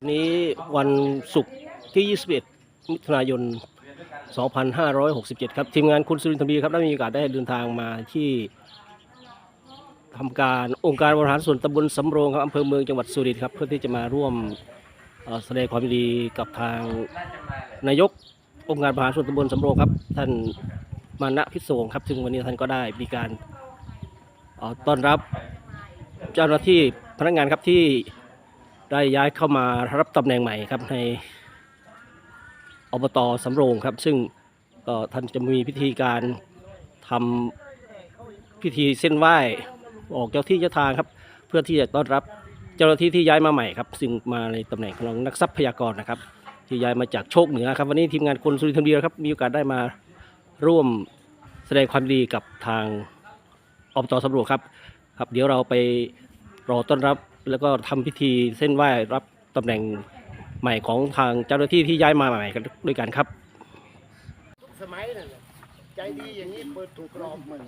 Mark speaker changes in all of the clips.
Speaker 1: วันนี้วันศุกร์ที่ 21 มิถุนายน 2567 ครับ ทีมงานคุณสุรินทร์ธมีครับ ได้มีโอกาสได้เดินทางมาที่ทำการองค์การบริหารส่วนตำบลสำโรงครับอำเภอเมืองจังหวัดสุรินทร์ครับ เพื่อที่จะมาร่วมแสดงความยินดีกับทางนายกองค์การบริหารส่วนตำบลสำโรงครับ ท่านมานะพิศวงครับ ซึ่งวันนี้ท่านก็ได้มีการต้อนรับเจ้าหน้าที่พนักงานครับที่ ได้ย้ายเข้ามารับตำแหน่งใหม่ครับในอบตสำโรงครับ ซึ่งก็ท่านจะมีพิธีการทำพิธีเส้นไหว้ออกเจ้าที่เจ้าทางครับ เพื่อที่จะต้อนรับเจ้าหน้าที่ที่ย้ายมาใหม่ครับซึ่งมาในตำแหน่งของนักทรัพยากรนะครับ ที่ย้ายมาจากโชคเหนือครับวันนี้ทีมงานคนสุรินทร์ธรรมดีครับมีโอกาสได้มาร่วมแสดงความดีกับทางอบตสำโรงครับ ครับ เดี๋ยวเราไปรอต้อนรับ แล้วก็ทำพิธีเส้นไหว้รับตำแหน่งใหม่ของทางเจ้าหน้าที่ที่ย้ายมาใหม่กันด้วยกันครับ
Speaker 2: ทุกสมัยนั่นแหละใจดีอย่างนี้เปิดถูกรอบมัน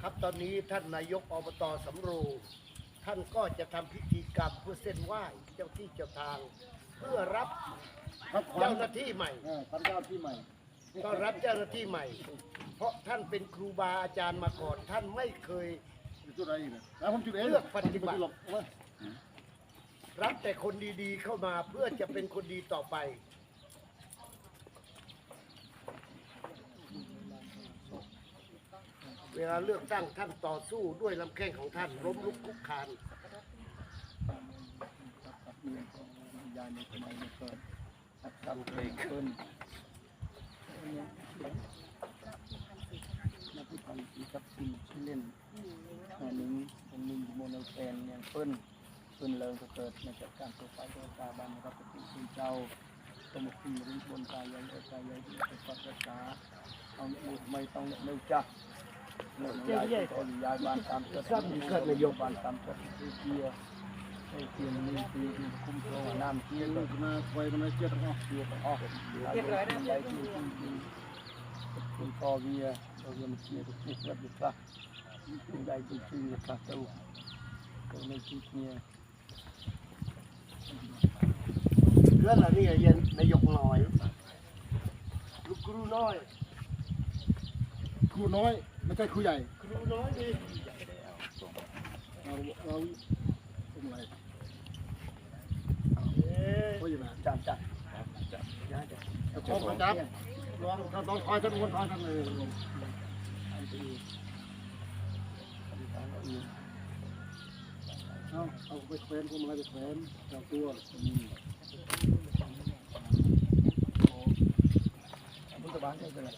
Speaker 2: ครับตอนนี้ท่านนายกอบตสำโรงท่านก็จะทำพิธีกรรมเพื่อเส้นไหว้เจ้าที่เจ้าทาง เพื่อรับ
Speaker 3: ครับขวัญ
Speaker 2: เจ้าหน้าที่ใหม่
Speaker 3: เออขวัญเจ้าที่ใหม่
Speaker 2: ต้อนรับเจ้าหน้าที่ใหม่ เพราะท่านเป็นครูบาอาจารย์มาก่อน ท่านไม่เคย
Speaker 3: จุดอะไรอีกเนี่ยแล้วผมจุดเอง
Speaker 2: เลือกปฏิบัติ
Speaker 3: ไม่จุดหรอกเอาไว้
Speaker 2: รับแต่คนดีๆเข้ามาเพื่อจะเป็นคนดีต่อไป เวลาเลือกตั้งท่านต่อสู้ด้วยลำแข้งของท่านล้มลุกคลุกคลาน
Speaker 3: ยายในสมัยนี้เกิดตัดกรรมเคยขึ้น นักวิปัสสนากับสิ่งที่เล่นอันนี้เป็นมินโมโนแกนเนี่ยเพิ่นเพิ่นเลิงก็เกิดมาจากการตัวไฟตัวตาบันรับปฏิคุณเจ้าสมุทีริบนกายยังเอกายยังเป็นปัจจาเอาบุตรไม่ต้องเนื้อจักเรื่องยายตอนยายบ้านตามจัดเกิดนายกบ้านตามจัดที่เกียร์ไอ้เกียร์ มีปีที่คุ้มครองน้ำเกียร์ก็มาไว้มันเกียร์ต้องออกเกียร์ต้องออกเรียบร้อยนะยายที่ที่คุณพ่อเวียเราเรียน เกียร์ทุกทีแบบนี้ครับคุณยายจริงๆนะครับเจ้าก็ไม่คิดเนี่ย
Speaker 2: เรื่องอะไรนี่เย็นนายกน้อยลูกครูน้อย
Speaker 3: ครูน้อยไม่ใช่ครูใหญ่
Speaker 2: ครูน้อยดี
Speaker 3: เราเราทำอะไร
Speaker 2: เอ๊ะ
Speaker 3: ก็อย่างนั้น
Speaker 2: จัดจัด
Speaker 3: ขอประจับลองถ้าต้องคอยท่านคนคอยท่านเลยเอาเอาไปแขวนพวงมาลัยไปแขวนเจ้าตัวนี่
Speaker 2: มุตบานเป็นไร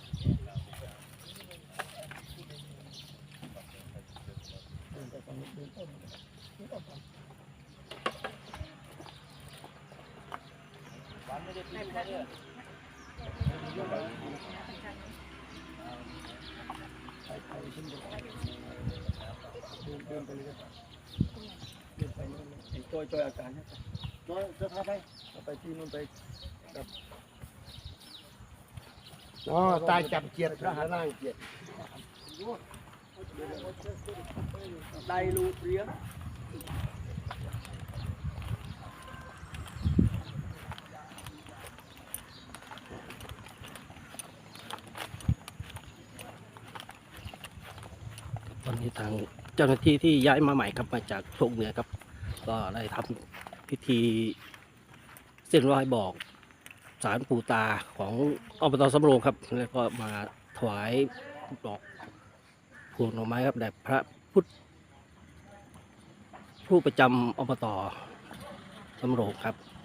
Speaker 3: จอยจอยอาการเนี่ยจอยจะพาไปไปที่นู่นไปแบบ
Speaker 2: อ๋อตายจับเกียรติพระหานางเกียรติ
Speaker 3: ไดรูเรียง
Speaker 1: ตอนนี้ทางเจ้าหน้าที่ที่ย้ายมาใหม่ครับมาจากโชคเหนือครับ ก็ได้ทำพิธีเส้นไหว้บอกสารปู่ตาของอบตสำโรงครับ แล้วก็มาถวายดอกพวงดอกไม้ครับแด่พระพุทธผู้ประจำอบตสำโรงครับ
Speaker 3: ลาย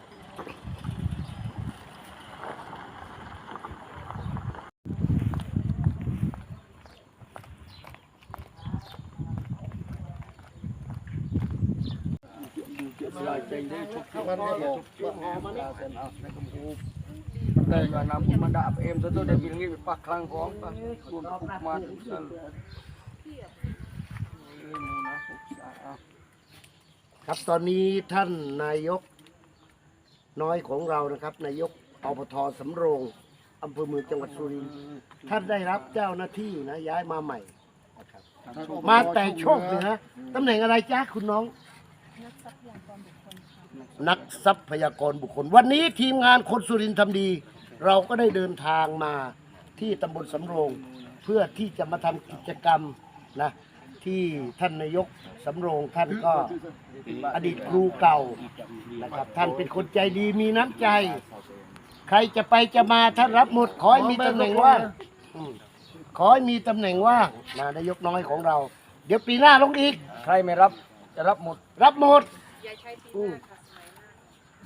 Speaker 3: ใจได้ทุกที่มันได้บอกว่าหอมันนี่เส้นเอาในกำพูได้ก็นำมันดาบเอ็มซะตัวเดียวบินงี้ไปปักคลังของปักคุณปุกมาทุ กสันเอ้ยมูนะปุกสาเอา
Speaker 2: ครับตอนนี้ท่านนายกน้อยของเรานะครับ นายกอบทสำโรงอำเภอเมืองจังหวัดสุรินทร์ท่านได้รับเจ้าหน้าที่นะย้ายมาใหม่นะครับมาแต่โชคเหนือตำแหน่งอะไรจ๊ะคุณน้อง นักทรัพยากรบุคคล วันนี้ทีมงานคนสุรินทร์ทำดี เราก็ได้เดินทางมาที่ตำบลสำโรง เพื่อที่จะมาทำกิจกรรมนะที่ท่านนายกสำโรงท่านก็อดีตครูเก่านะครับ ท่านเป็นคนใจดีมีน้ำใจ ใครจะไปจะมาท่านรับหมดขอให้มีตำแหน่งว่างอืมขอให้มีตำแหน่งว่างนะนายกน้อยของเรา เดี๋ยวปีหน้าลงอีก
Speaker 3: ใครไม่รับจะรับหมด
Speaker 2: รับหมด
Speaker 4: อย่าใช้ปี
Speaker 2: อื
Speaker 4: ห
Speaker 2: ม
Speaker 4: น้าค่ะ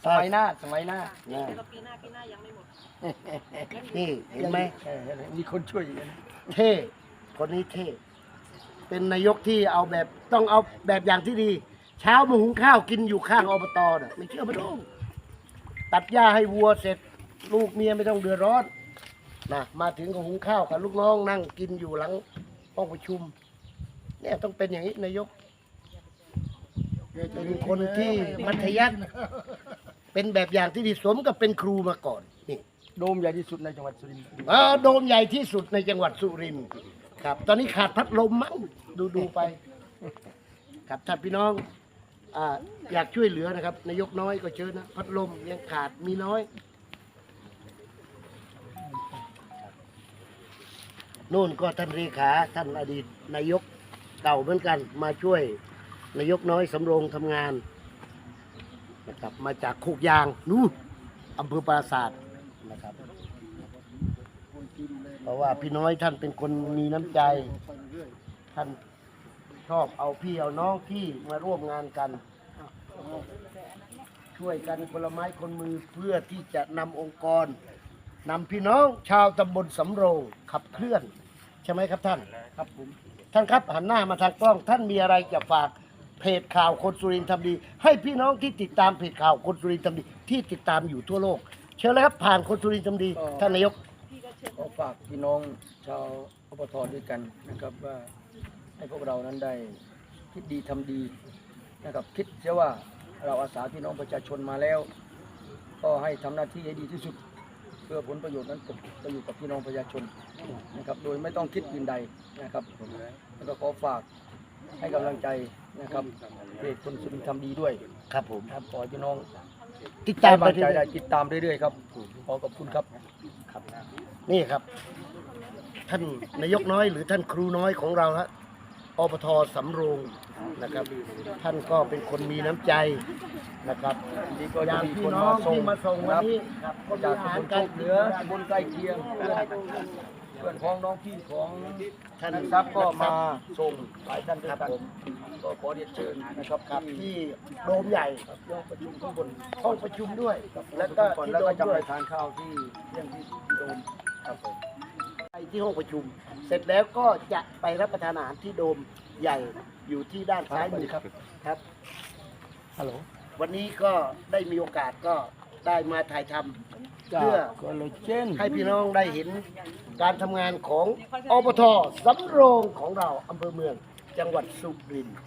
Speaker 4: สมัยหน้า
Speaker 3: สมัยหน้าสมัยหน้า
Speaker 2: นะ
Speaker 4: แต่ก็ปีหน้าปีหน้ายังไม่หมด
Speaker 2: นี่เห็นไหม
Speaker 3: เออมีคนช่วยอยู่นะ
Speaker 2: เท่คนนี้เท่เป็นนายกที่เอาแบบต้องเอาแบบอย่างที่ดี เช้ามาหุงข้าวกินอยู่ข้างอบตน่ะไม่เชื่อไม่ต้องตัดหญ้าให้วัวเสร็จ ลูกเมียไม่ต้องเดือดร้อนนะมาถึงก็หุงข้าวกับลูกน้องนั่งกินอยู่หลังห้องประชุม เนี่ยต้องเป็นอย่างนี้นายกเป็นคนที่มัธยัสถ์ เป็นแบบอย่างที่ดีสมกับเป็นครูมาก่อนนี่
Speaker 3: โดมใหญ่ที่สุดในจังหวัดสุรินทร์
Speaker 2: เออโดมใหญ่ที่สุดในจังหวัดสุรินทร์ครับ ตอนนี้ขาดพัดลมมั้งดูดูไป ครับท่านพี่น้องอ่าอยากช่วยเหลือนะครับนายกน้อยก็เชิญนะพัดลมยังขาดมีน้อยนู่นก็ท่านเลขาท่านอดีตนายกเก่าเหมือนกัน มาช่วยนายกน้อยสำโรงทำงาน นะครับมาจากโคกยางนู่นอำเภอปราศาสตร์นะครับ เพราะว่าพี่น้อยท่านเป็นคนมีน้ำใจ ท่านชอบเอาพี่เอาน้องที่มาร่วมงานกัน ช่วยกันคนละไม้คนมือเพื่อที่จะนำองค์กรนำพี่น้องชาวตำบลสำโรงขับเคลื่อน ใช่ไหมครับท่าน
Speaker 3: ครับผม
Speaker 2: ท่านครับหันหน้ามาทางกล้องท่านมีอะไรจะฝาก เพจข่าวคนสุรินทร์ทำดี ให้พี่น้องที่ติดตามเพจข่าวคนสุรินทร์ทำดี ที่ติดตามอยู่ทั่วโลก เชิญเลยครับผ่านคนสุรินทร์ทำดีท่านนายก
Speaker 3: ก็ฝากพี่น้องชาวอบตด้วยกันนะครับว่าให้พวกเรานั้นได้คิดดีทำดีนะครับคิดเสียว่าเราอาสาพี่น้องประชาชนมาแล้ว ก็ให้ทำหน้าที่ให้ดีที่สุด เพื่อผลประโยชน์นั้นตกไปอยู่กับพี่น้องประชาชนนะครับโดยไม่ต้องคิดอื่นใดนะครับแล้วก็ขอฝาก ให้กำลังใจนะครับเพจคนสุรินทร์ทำดีด้วย
Speaker 2: ครับผม
Speaker 3: นะครับขอให้พี่น้อง
Speaker 2: ติดตามไป
Speaker 3: ให้
Speaker 2: เรื่
Speaker 3: ใจ
Speaker 2: อย
Speaker 3: ได้ติดตามเรื่อยๆครับขอขอบคุณครับ
Speaker 2: ๆครับ นี่ครับ ท่านนายกน้อยหรือท่านครูน้อยของเราฮะอบทสำโรงนะครับ ท่านก็เป็นคนมีน้ำใจนะครับ
Speaker 3: นี่ก็
Speaker 2: อ
Speaker 3: จะ
Speaker 2: ย่าง
Speaker 3: มี
Speaker 2: พี่
Speaker 3: คน
Speaker 2: น้อ
Speaker 3: มางส่ง
Speaker 2: ที่มาส่งวันนี้ครับคน
Speaker 3: จาก
Speaker 2: อาหาร
Speaker 3: ตำบล
Speaker 2: กา
Speaker 3: โค
Speaker 2: ร
Speaker 3: ก
Speaker 2: เห
Speaker 3: เห
Speaker 2: ลื
Speaker 3: นื
Speaker 2: อ
Speaker 3: อตำบลใกล้เคียงเพื่อนเพื่อนพ้องน้องพี่ของ
Speaker 2: ท่าน
Speaker 3: ท่านทรัพย์ก็มาส่งหลายท่านด้วยกันก็ขอเรียนเชิญนะครับ
Speaker 2: ครับที่
Speaker 3: ที่
Speaker 2: โดมใหญ่
Speaker 3: ห้องประชุมข้างบน
Speaker 2: ห้องประชุมด้วย
Speaker 3: แล้
Speaker 2: แล้วว
Speaker 3: ก็
Speaker 2: ก็ที่
Speaker 3: แล้ว
Speaker 2: โด
Speaker 3: ก็
Speaker 2: ม
Speaker 3: จะ
Speaker 2: ด้
Speaker 3: ไป
Speaker 2: วย
Speaker 3: ทานข้าวที่เที่ยงที่โดมครับผม
Speaker 2: ไปที่ห้องประชุม เสร็จแล้วก็จะไปรับประทานอาหารที่โดมใหญ่อยู่ที่ด้านซ้ายมือครับครับ
Speaker 3: ฮัลโหล
Speaker 2: วันนี้ก็ได้มีโอกาสก็ได้มาถ่ายทำ เพื่อ
Speaker 3: คอลลาเจน
Speaker 2: ให้พี่น้องได้เห็นการทำงานของอบทสำโรงของเราอำเภอเมืองจังหวัดสุรินทร์